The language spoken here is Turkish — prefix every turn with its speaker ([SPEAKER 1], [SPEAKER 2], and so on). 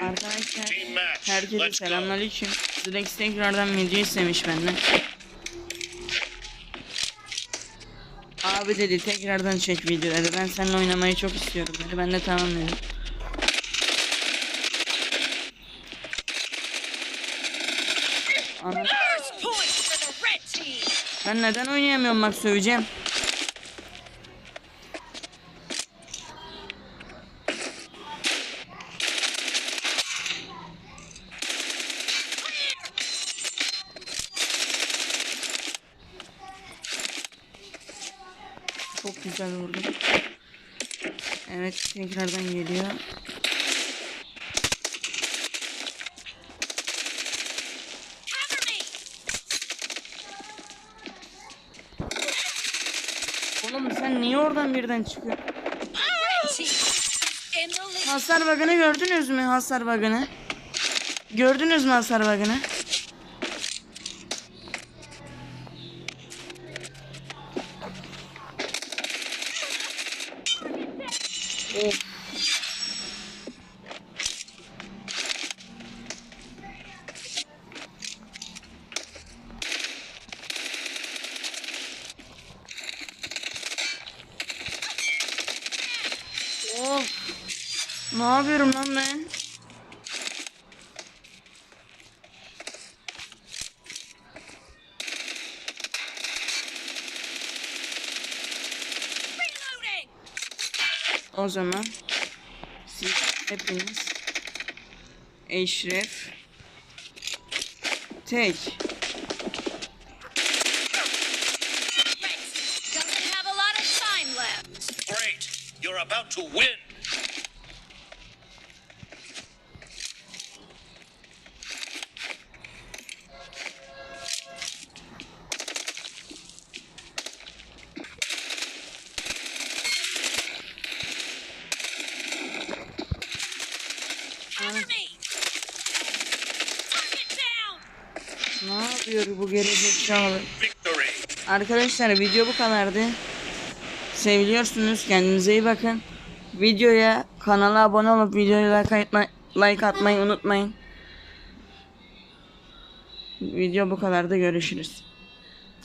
[SPEAKER 1] Arkadaşlar herkese selamünaleyküm. Drex tekrardan video istemiş benden. Abi dedi tekrardan çek video dedi. Ben seninle oynamayı çok istiyorum dedi. Ben de tamam dedim. Ana, ben neden oynayamıyorum bak söyleyeceğim. Çok güzel vurdum. Evet tekrardan geliyor. Oğlum sen niye oradan birden çıkıyorsun? Hasar bug'ını gördünüz mü? Hasar bug'ını. Gördünüz mü hasar bug'ını? Of. Of. Ne yapıyorum lan ben? O zaman siz hepiniz Eşref Tek
[SPEAKER 2] Great. You're about to win.
[SPEAKER 1] Ne yapıyor bu gerizekalı? Arkadaşlar video bu kadardı. Seviliyorsunuz. Kendinize iyi bakın. Videoya kanala abone olup videoya like, atma, like atmayı unutmayın. Video bu kadardı. Görüşürüz.